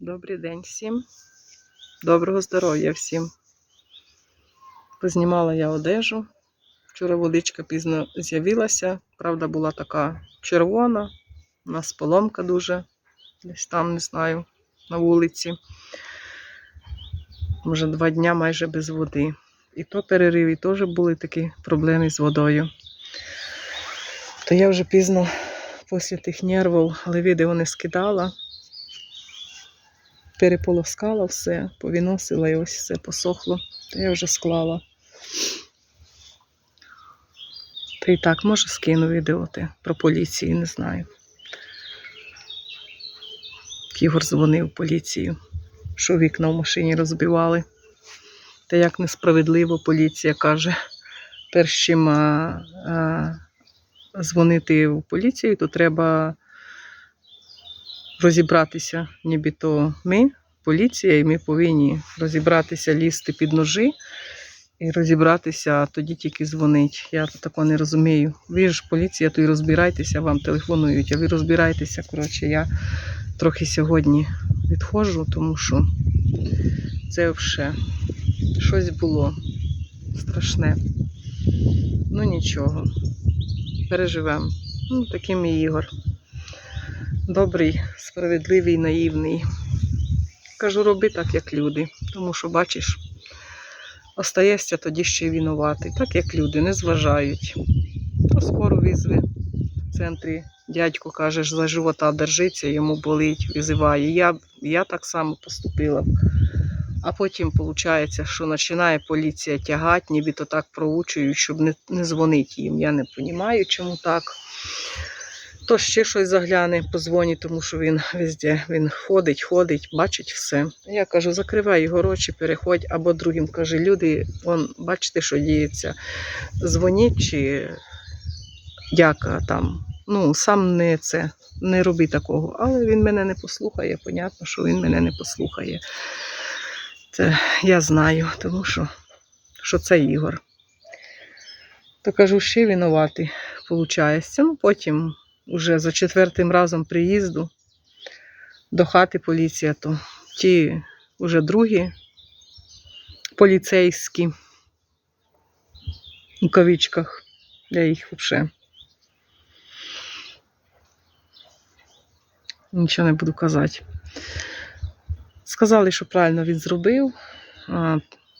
Добрий день всім. Доброго здоров'я всім. Познімала я одежу. Вчора водичка пізно з'явилася. Правда, була така червона. У нас поломка дуже. Десь там, не знаю, на вулиці. Може, два дня майже без води. І то перерив, і теж були такі проблеми з водою. То я вже пізно після тих нервів, але відео не скидала переполоскала все, повіносила і ось все посохло. Та я вже склала. Та і так, може, скину відео те про поліцію, не знаю. Ігор дзвонив поліцію, що вікна в машині розбивали. Та як несправедливо поліція каже, перш чим дзвонити в поліцію, то треба розібратися, нібито ми, поліція, і ми повинні розібратися, лізти під ножі і розібратися, а тоді тільки дзвонить. Я такого не розумію. Ви ж поліція, то й розбирайтеся, вам телефонують, а ви розбирайтеся. Коротше, я трохи сьогодні відходжу, тому що це вже щось було страшне. Ну нічого, переживемо. Ну, таким і Ігор добрий, справедливий, наївний. Кажу, роби так, як люди, тому що, бачиш, остаєшся тоді ще й винуватий, так як люди, не зважають. То скоро візви в центрі. Дядько каже, ж за живота держиться, йому болить, визиває. Я, я так само поступила. А потім виходить, що починає поліція тягати, нібито так проучують, щоб не, не дзвонити їм. Я не розумію, чому так. То ще щось загляне, позвонить, тому що він везде він ходить, ходить, бачить все. Я кажу, закривай його очі, переходь, або другим каже, люди, вон, бачите, що діється. Дзвоніть чи дяка там. Ну, сам не це, не роби такого. Але він мене не послухає, понятно, що він мене не послухає. Це я знаю, тому що, що це Ігор. То кажу, ще винуватий, виходить. Ну, потім уже за четвертим разом приїзду до хати поліція, то ті вже другі поліцейські у кавичках. Я їх взагалі нічого не буду казати. Сказали, що правильно він зробив.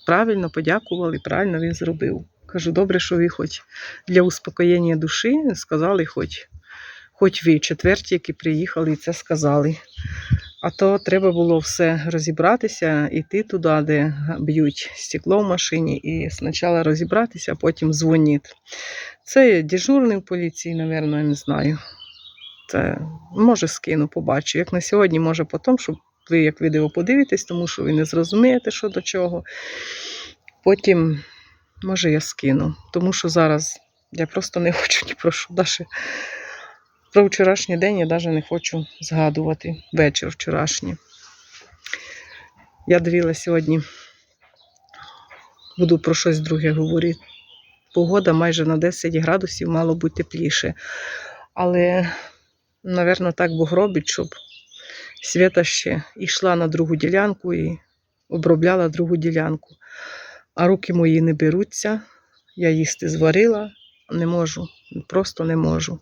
Правильно подякували, правильно він зробив. Кажу, добре, що ви хоч для успокоєння душі сказали, хоч хоч ви четверті, які приїхали і це сказали. А то треба було все розібратися, іти туди, де б'ють стекло в машині, і спочатку розібратися, а потім дзвонити. Це дежурний в поліції, мабуть, я не знаю. Це може скину, побачу. Як на сьогодні, може потім, щоб ви як відео подивитесь, тому що ви не зрозумієте, що до чого. Потім, може, я скину, тому що зараз я просто не хочу ні про що. Даже про вчорашній день я навіть не хочу згадувати вечір вчорашній. Я дивилася сьогодні, буду про щось друге говорити. Погода майже на 10 градусів мало бути тепліше. Але, напевно, так Бог робить, щоб Свята ще йшла на другу ділянку і обробляла другу ділянку. А руки мої не беруться. Я їсти зварила, не можу, просто не можу.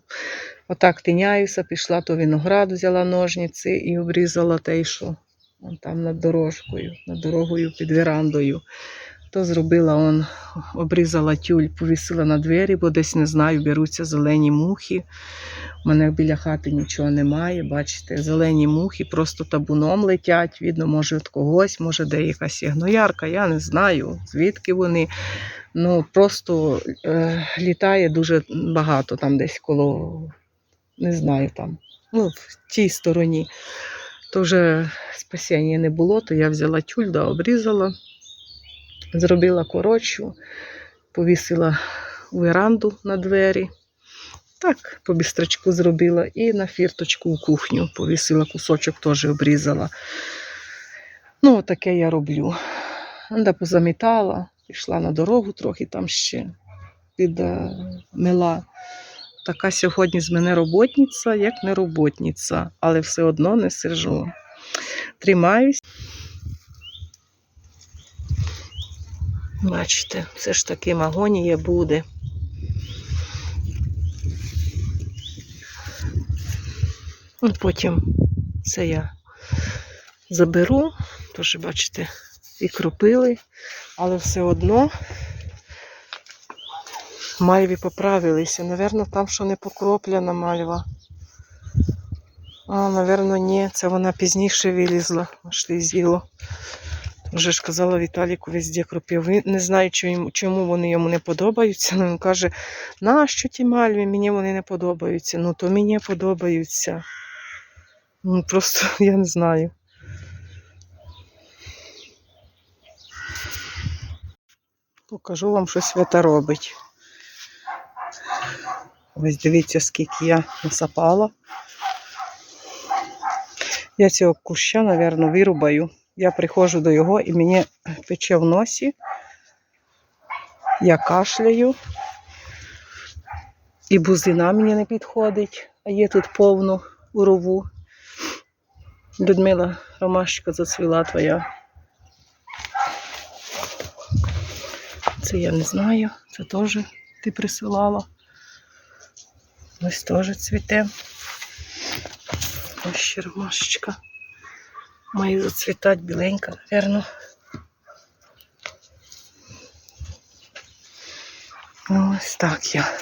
Отак тиняюся, пішла то виноград, взяла ножниці і обрізала те, що вон там над дорожкою, над дорогою під верандою. То зробила он, обрізала тюль, повісила на двері, бо десь не знаю, беруться зелені мухи. У мене біля хати нічого немає. Бачите, зелені мухи просто табуном летять. Видно, може від когось, може де якась ягноярка, я не знаю, звідки вони. Ну просто е, літає дуже багато там десь коло, не знаю там, ну, в тій стороні. То вже спасіння не було, то я взяла тюль, да, обрізала, зробила коротшу, повісила веранду на двері. Так, по бістрачку зробила і на фірточку у кухню повісила кусочок, теж обрізала. Ну, таке я роблю. Анда позамітала, пішла на дорогу трохи там ще підмила. Така сьогодні з мене роботниця, як не роботниця, але все одно не сижу. тримаюсь. Бачите, все ж таки магонія буде. Ну, Потім це я заберу, тож, бачите, і кропили, але все одно мальві поправилися. Навірно, там що не покроплена мальва. А, навірно, ні, це вона пізніше вилізла, ти з'їло. Вже ж казала Віталіку везде кропив. Не знаю, чому вони йому не подобаються. але Він каже, нащо ті мальві, мені вони не подобаються. Ну, то мені подобаються. Ну, просто я не знаю. Покажу вам, що свята робить. Ось дивіться, скільки я насапала. Я цього куща, мабуть, вирубаю. Я приходжу до його і мені пече в носі. Я кашляю. І бузина мені не підходить, а є тут повну урову. Людмила ромашка зацвіла твоя. Це я не знаю, це теж ти присилала. Ось теж цвіте. Ось ще ромашечка. Має зацвітати біленька, напевно. Ось так я.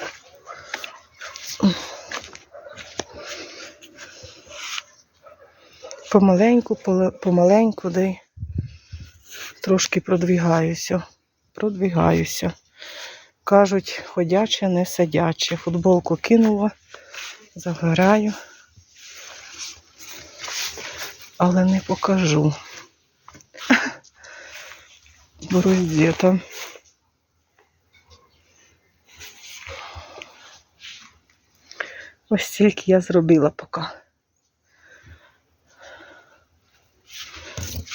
Помаленьку, помаленьку, де трошки продвігаюся. Продвігаюся. Кажуть, ходяче, не сидяче. Футболку кинула, загораю, але не покажу. Борусь дітом. Ось тільки я зробила поки.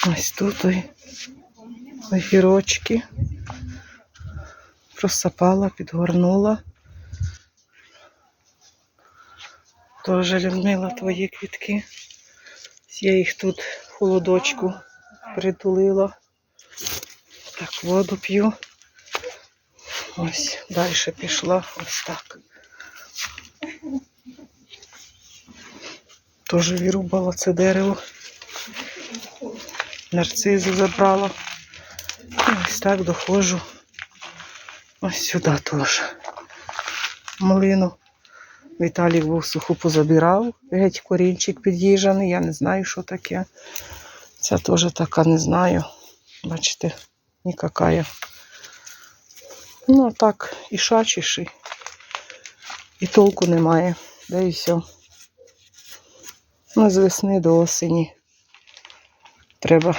Ось тут ой, огірочки. Просапала, підгорнула. Тоже Людмила твої квітки. Я їх тут в холодочку притулила. Так, воду п'ю. Ось, далі пішла ось так. Теж вирубала це дерево. Нарцизу забрала. Ось так доходжу. Ось сюди теж. Малину. Віталій був суху позабирав. Геть корінчик під'їжджаний. Я не знаю, що таке. Ця теж така не знаю. Бачите, нікакая. Ну, а так, і шачіший. І толку немає. Де і все. Ну, з весни до осені. Треба,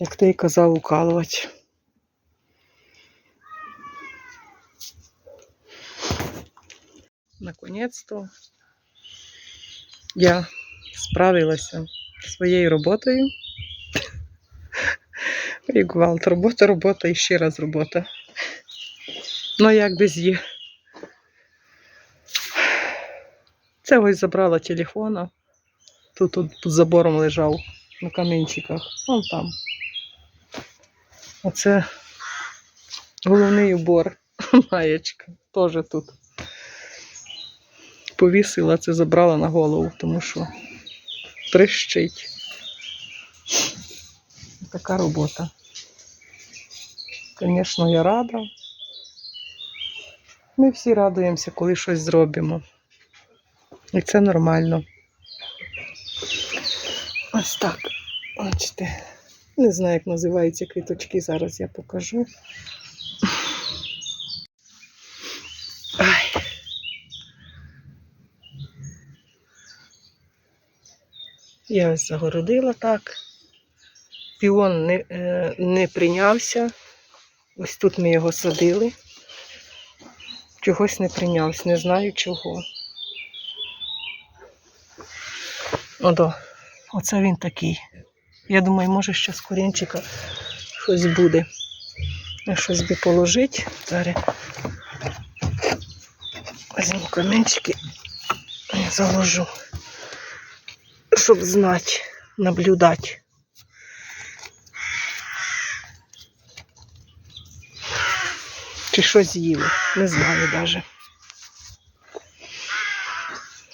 як ти й казав, укалувати. Наконець-то я справилася своєю роботою. І гвалт, робота, робота і ще раз робота. Ну, як без є. Це ось забрала телефона. Тут, тут під забором лежав на камінчиках. Вон там. Оце головний убор. Маєчка. Теж тут. Повісила, це забрала на голову, тому що трещить. Така робота. Звісно, я рада. Ми всі радуємося, коли щось зробимо. І це нормально. Ось так. Бачите. Не знаю, як називаються квіточки, зараз я покажу. Я ось загородила так. Піон не, е, не прийнявся. Ось тут ми його садили. Чогось не прийнявся, не знаю чого. Ото, оце він такий. Я думаю, може ще з корінчика щось буде. Щось би положити. Зараз візьму камінчики і заложу. Щоб знати, наблюдати. Чи щось з'їли, не знаю навіть.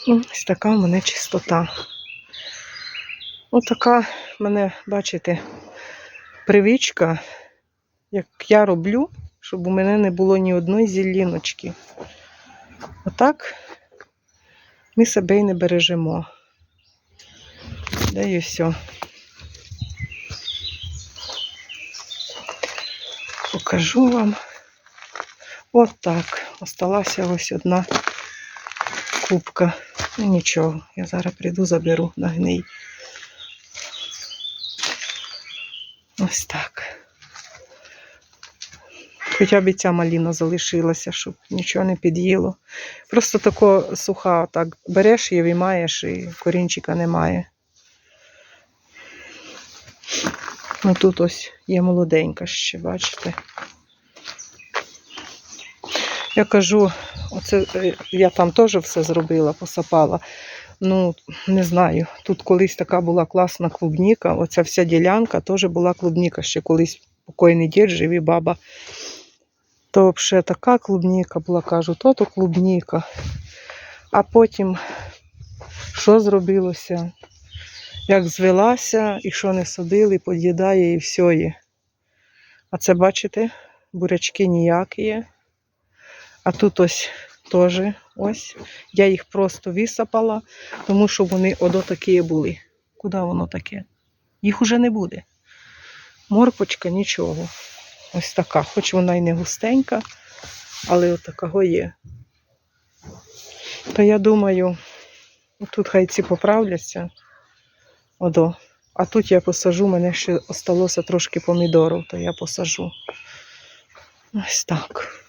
Ось така в мене чистота. Отака в мене, бачите, привичка, як я роблю, щоб у мене не було ні одної зіліночки. Отак ми себе і не бережемо. Де і все. Покажу вам. От так. Осталася ось одна кубка. Ну нічого, я зараз прийду, заберу на гній. Ось так. Хоча б і ця маліна залишилася, щоб нічого не під'їло. Просто тако суха, так береш її, виймаєш і корінчика немає. Ну тут ось є молоденька ще, бачите. Я кажу, оце е, я там теж все зробила, посапала. Ну, не знаю. Тут колись така була класна клубніка. Оця вся ділянка теж була клубніка. Ще колись покойний дід жив і баба. То взагалі така клубніка була, кажу, то то клубніка. А потім що зробилося? Як звелася, і що не садили, під'їдає і все є. А це, бачите, бурячки ніякі. А тут ось теж ось. Я їх просто висапала, тому що вони одо такі були. Куди воно таке? Їх уже не буде. Морпочка нічого. Ось така, хоч вона й не густенька, але от такого є. То я думаю, тут хай ці поправляться. Одо. А тут я посажу, мене ще осталося трошки помідорів, то я посажу. Ось так.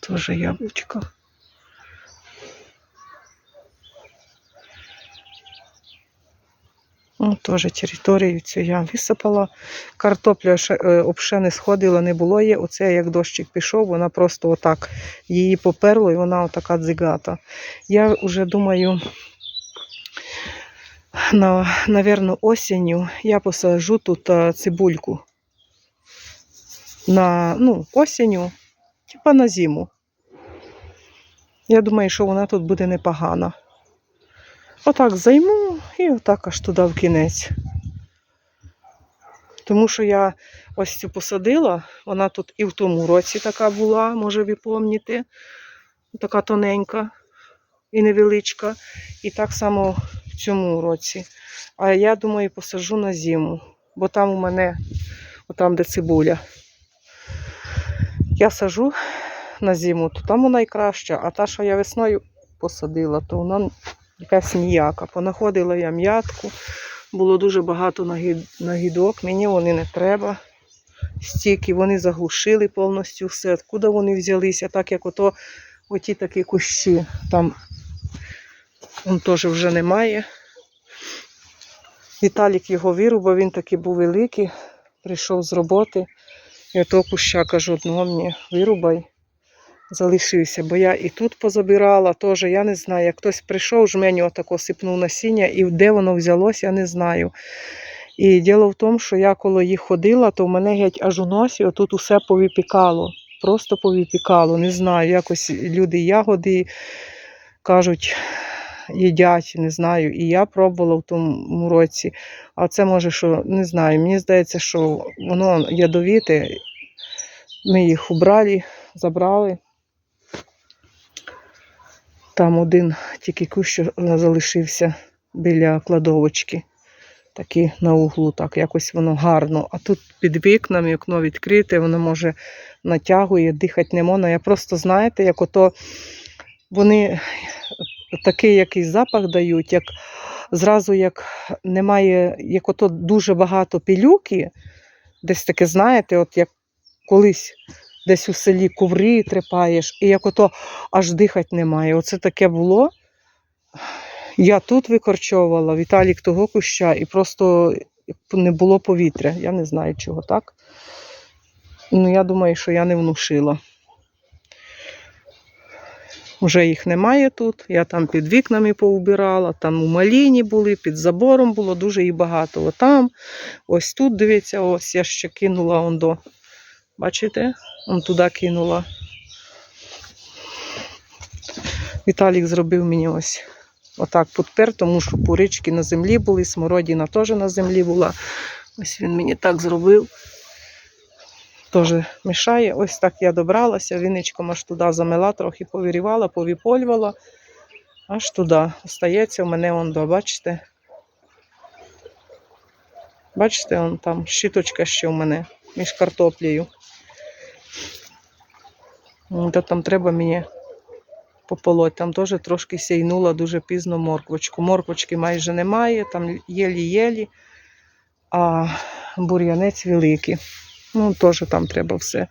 Тоже яблучко. Ну, теж територію цю я висипала. Картопля ще, е, не сходила, не було її. Оце як дощик пішов, вона просто отак її поперло і вона отака дзигата. Я вже думаю, на, навірно, осінню я посаджу тут е, цибульку. На, ну, осінню, типа на зиму. Я думаю, що вона тут буде непогана. Отак займу і отак аж туди в кінець. Тому що я ось цю посадила, вона тут і в тому році така була, може ви пам'ятаєте. Така тоненька і невеличка. І так само в цьому році. А я думаю, посаджу на зиму, бо там у мене, отам, де цибуля. Я сажу на зиму, то там вона і а та, що я весною посадила, то вона якась ніяка. Понаходила я м'ятку, було дуже багато нагідок, мені вони не треба. Стільки вони заглушили повністю все. Откуда вони взялися, так як ото оті такі кущі. Там он теж вже немає. Віталік його вирубав, він такий був великий, прийшов з роботи. Ото куща кажу, одного мені вирубай залишився, бо я і тут позабирала теж, я не знаю, як хтось прийшов, жменю отако сипнув насіння, і де воно взялось, я не знаю. І діло в тому, що я коли їх ходила, то в мене геть аж у носі отут усе повипікало. Просто повипікало. Не знаю, якось люди ягоди кажуть, їдять, не знаю. І я пробувала в тому році. А це може, що не знаю. Мені здається, що воно ядовіте. Ми їх убрали, забрали. Там один тільки кущ залишився біля кладовочки. Такий на углу, так якось воно гарно. А тут під вікнами вікно відкрите, воно може натягує, дихати не можна. Я просто знаєте, як ото вони такий якийсь запах дають, як зразу як немає, як ото дуже багато пилюки, десь таке, знаєте, от як колись десь у селі коври трепаєш, і як ото аж дихати немає. Оце таке було. Я тут викорчовувала, Віталік того куща, і просто не було повітря. Я не знаю, чого так. Ну, я думаю, що я не внушила. Вже їх немає тут. Я там під вікнами поубирала, там у маліні були, під забором було дуже їх багато. Отам, ось тут, дивіться, ось я ще кинула он до. Бачите? Он туди кинула. Віталік зробив мені ось отак підпер, тому що пурички на землі були, смородина теж на землі була. Ось він мені так зробив. Теж мішає. Ось так я добралася, віничком аж туди замела, трохи повірівала, повіпольвала. Аж туди. Остається в мене он бачите? Бачите, он там щіточка ще в мене між картоплею. То там треба мені пополоть. Там теж трошки сійнула дуже пізно морквочку. Морквочки майже немає, там єлі-єлі, а бур'янець великий. Ну, теж там треба все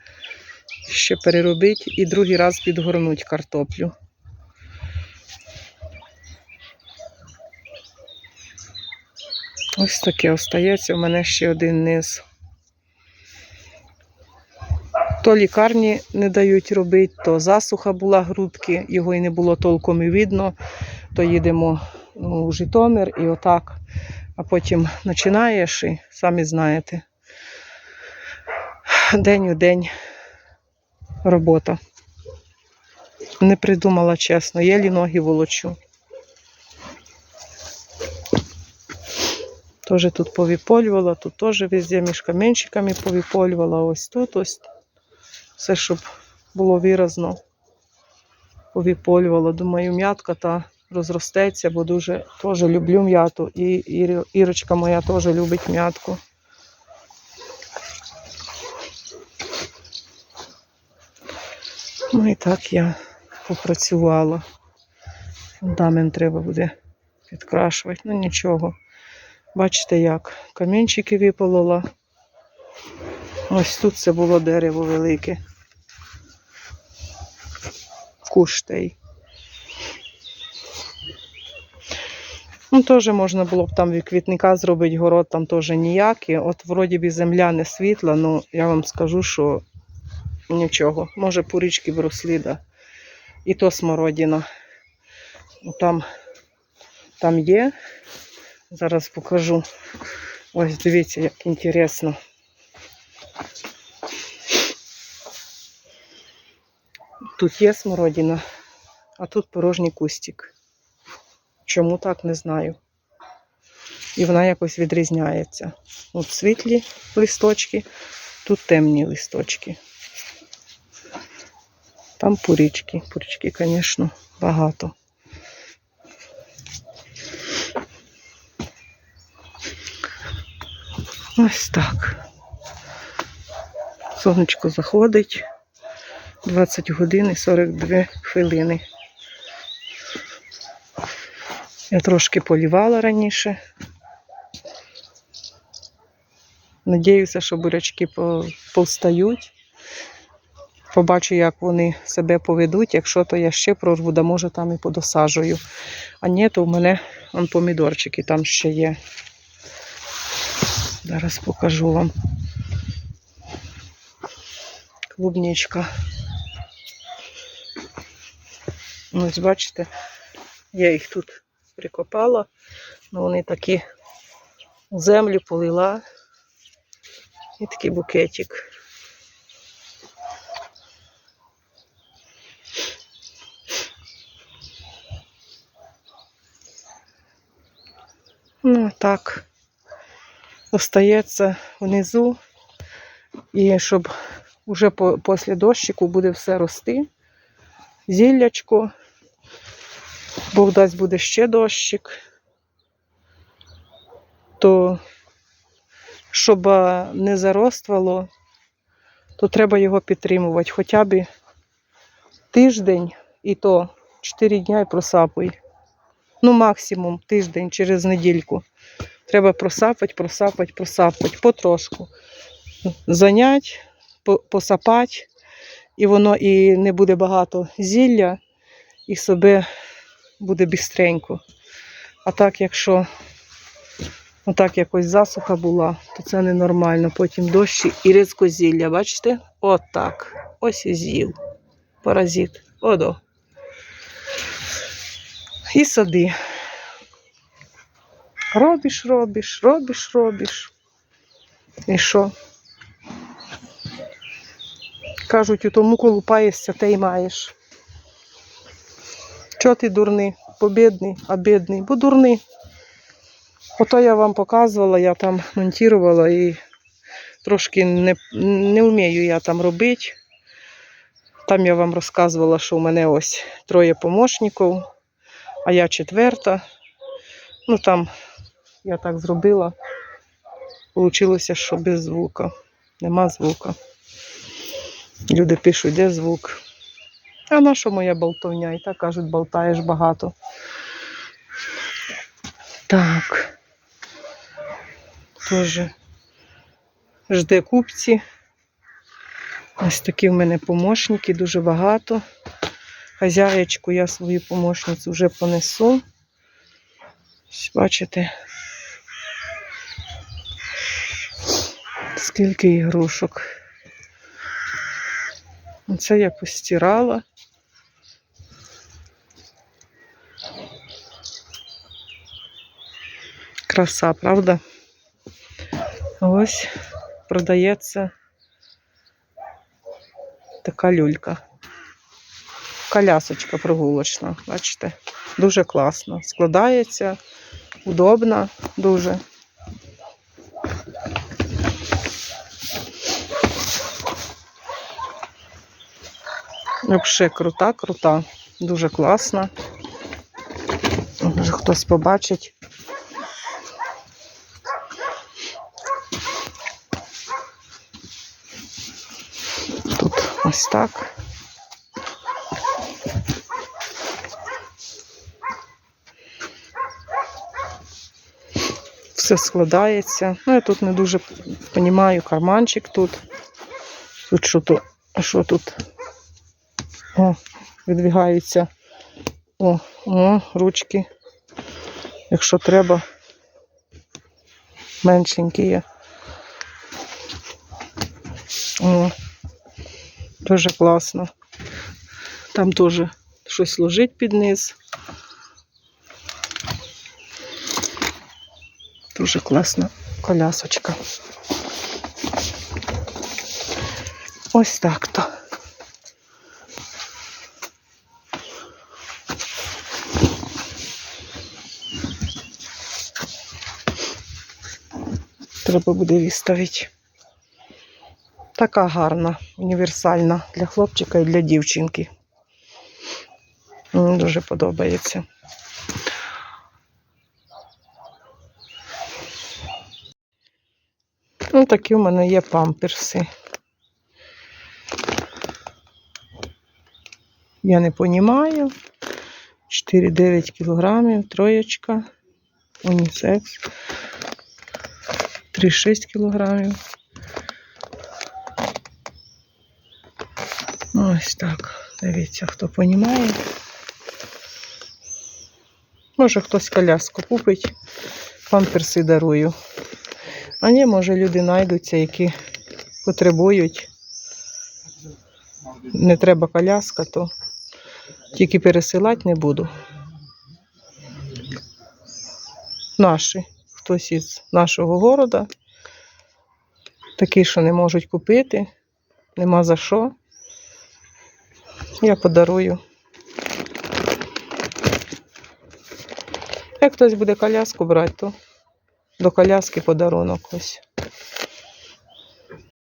ще переробити і другий раз підгорнути картоплю. Ось таке остається. У мене ще один низ. То лікарні не дають робити, то засуха була грудки, його і не було толком і видно. То їдемо ну, у Житомир і отак. А потім починаєш і самі знаєте. День у день робота. Не придумала чесно, єлі ноги волочу. Теж тут повіполювала, тут теж везде між камінчиками повіполювала. Ось тут ось. Все, щоб було виразно. Повіполювала. Думаю, м'ятка та розростеться, бо дуже теж люблю м'яту. І Ірочка моя теж любить м'ятку. Ну і так я попрацювала. Фундамент треба буде підкрашувати. Ну нічого. Бачите, як камінчики виполола. Ось тут це було дерево велике. Куштей. Ну, теж можна було б там від квітника зробити город, там теж ніякий. От вроді би земля не світла, ну я вам скажу, що нічого. Може пурички вросли, да. І то смородина. Ну, Там, там є. Зараз покажу. Ось дивіться, як інтересно. Тут є смородина, а тут порожній кустик. Чому так, не знаю. І вона якось відрізняється. От світлі листочки, тут темні листочки. Там пурічки. Пурічки, звісно, багато. Ось так. Сонечко заходить. 20 годин і 42 хвилини. Я трошки полівала раніше. Надіюся, що бурячки повстають. Побачу, як вони себе поведуть. Якщо то я ще прорву, да може там і подосаджую. А ні, то в мене вон помідорчики там ще є. Зараз покажу вам. Клубничка. Ось бачите, я їх тут прикопала, ну вони такі землю полила. І такий букетик. Ну, так. Остається внизу. І щоб уже по, після дощику буде все рости. Зіллячко. Бог дасть буде ще дощик. То, щоб не зароствало, то треба його підтримувати хоча б тиждень і то 4 дня і просапуй. Ну, максимум тиждень через недільку. Треба просапати, просапати, просапати потрошку. Занять, посапати, і воно і не буде багато зілля, і себе буде бістренько. А так, якщо отак якось засуха була, то це ненормально. Потім дощі і рідкозілля, бачите? От так. Ось і з'їв. Паразит. Одо. І сади. Робиш, робиш, робиш, робиш. І що? Кажуть, у тому колупаєшся, те й маєш. Чого ти дурний? Побідний, а бідний, бо дурний. Ото я вам показувала, я там монтувала і трошки не, не вмію я там робити. Там я вам розказувала, що у мене ось троє помощників, а я четверта. Ну там я так зробила. Получилося, що без звука. Нема звука. Люди пишуть, де звук. А на що моя болтовня? І так кажуть, болтаєш багато. Так. Тоже жде купці. Ось такі в мене помощники, дуже багато. Хазяєчку я свою помощницю вже понесу. Ось Бачите, скільки ігрушок. Це я постирала. Краса, правда? Ось продається така люлька. Колясочка прогулочна, бачите? Дуже класно. Складається, удобна, дуже. Взагалі крута, крута, дуже класна. Може хтось побачить. Тут ось так. Все складається. Ну, я тут не дуже розумію, карманчик тут. Тут що то, що тут? О, відвігаються. О, о, ручки. Якщо треба, меншенькі є. Дуже класно. Там теж щось лежить під низ. Дуже класна колясочка. Ось так то. Треба буде виставити. Така гарна, універсальна для хлопчика і для дівчинки. Мені дуже подобається. Ну, такі в мене є памперси. Я не понімаю. 4-9 кілограмів, троєчка, унісекс. 3-6 кілограмів. Ось так. Дивіться, хто понімає. Може хтось коляску купить, памперси дарую. А ні, може люди знайдуться, які потребують. Не треба коляска, то тільки пересилати не буду. Наші, хтось із нашого города, такі, що не можуть купити, нема за що. Я подарую. Як хтось буде коляску брати, то до коляски подарунок ось.